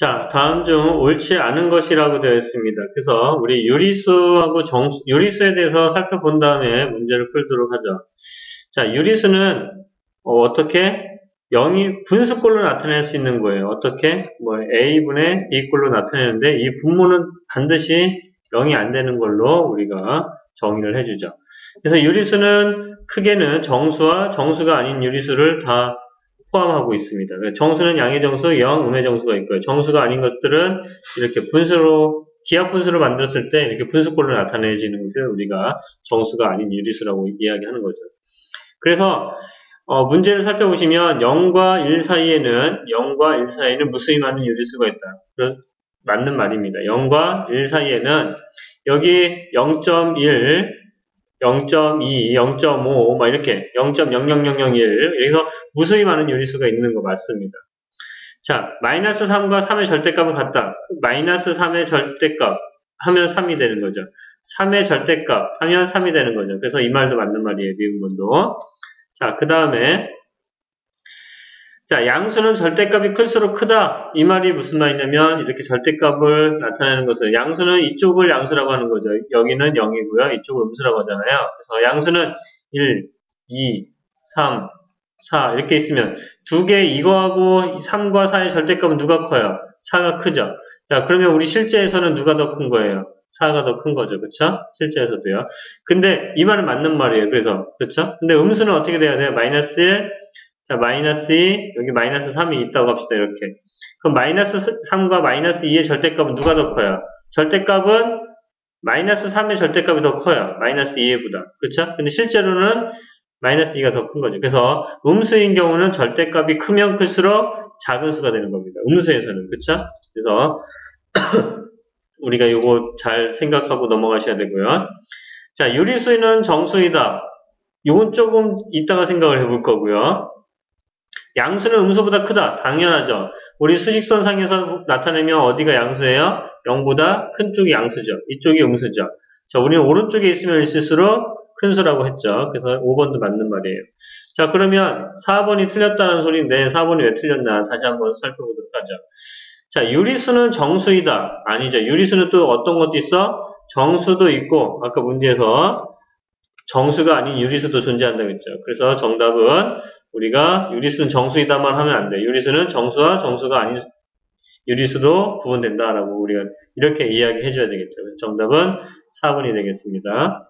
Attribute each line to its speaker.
Speaker 1: 자, 다음 중 옳지 않은 것이라고 되어 있습니다. 그래서 우리 유리수하고 정수, 유리수에 대해서 살펴본 다음에 문제를 풀도록 하죠. 자, 유리수는 어, 떻게 0이 분수꼴로 나타낼 수 있는 거예요. 어떻게? 뭐 a분의 b꼴로 나타내는데 이 분모는 반드시 0이 안 되는 걸로 우리가 정의를 해주죠. 그래서 유리수는 크게는 정수와 정수가 아닌 유리수를 다 포함하고 있습니다. 정수는 양의 정수, 영, 음의 정수가 있고요. 정수가 아닌 것들은 이렇게 분수로 기하 분수를 만들었을 때 이렇게 분수꼴로 나타내지는 것을 우리가 정수가 아닌 유리수라고 이야기하는 거죠. 그래서 어, 문제를 살펴보시면 0과 1 사이에는 0과 1 사이에는 무수히 많은 유리수가 있다. 맞는 말입니다. 0과 1 사이에는 여기 0.1 0.2, 0.5, 막 이렇게 0.00001 여기서 무수히 많은 유리수가 있는 거 맞습니다. 자, 마이너스 3과 3의 절대값은 같다. 마이너스 3의 절대값 하면 3이 되는 거죠. 3의 절대값 하면 3이 되는 거죠. 그래서 이 말도 맞는 말이에요. 미분분도. 자, 그 다음에 자, 양수는 절대값이 클수록 크다. 이 말이 무슨 말이냐면 이렇게 절대값을 나타내는 것은 양수는 이쪽을 양수라고 하는 거죠. 여기는 0이고요. 이쪽을 음수라고 하잖아요. 그래서 양수는 1, 2, 3, 4 이렇게 있으면 두 개 이거하고 3과 4의 절대값은 누가 커요? 4가 크죠. 자, 그러면 우리 실제에서는 누가 더 큰 거예요? 4가 더 큰 거죠. 그쵸? 실제에서도요. 근데 이 말은 맞는 말이에요. 그래서 그렇죠? 근데 음수는 어떻게 돼야 돼요? 마이너스 1, 자, 마이너스 2, 여기 마이너스 3이 있다고 합시다, 이렇게. 그럼 마이너스 3과 마이너스 2의 절대값은 누가 더 커요? 절대값은 마이너스 3의 절대값이 더 커요. 마이너스 2보다. 그쵸? 근데 실제로는 마이너스 2가 더 큰 거죠. 그래서 음수인 경우는 절대값이 크면 클수록 작은 수가 되는 겁니다. 음수에서는. 그쵸? 그래서 우리가 이거 잘 생각하고 넘어가셔야 되고요. 자, 유리수는 정수이다. 이건 조금 이따가 생각을 해볼 거고요. 양수는 음수보다 크다. 당연하죠. 우리 수직선 상에서 나타내면 어디가 양수예요? 0보다 큰 쪽이 양수죠. 이쪽이 음수죠. 자, 우리는 오른쪽에 있으면 있을수록 큰 수라고 했죠. 그래서 5번도 맞는 말이에요. 자, 그러면 4번이 틀렸다는 소리인데 4번이 왜 틀렸나 다시 한번 살펴보도록 하죠. 자, 유리수는 정수이다. 아니죠. 유리수는 또 어떤 것도 있어? 정수도 있고 아까 문제에서 정수가 아닌 유리수도 존재한다고 했죠. 그래서 정답은 우리가 유리수는 정수이다만 하면 안 돼. 유리수는 정수와 정수가 아닌 유리수도 구분된다라고 우리가 이렇게 이야기해 줘야 되겠죠. 정답은 4번이 되겠습니다.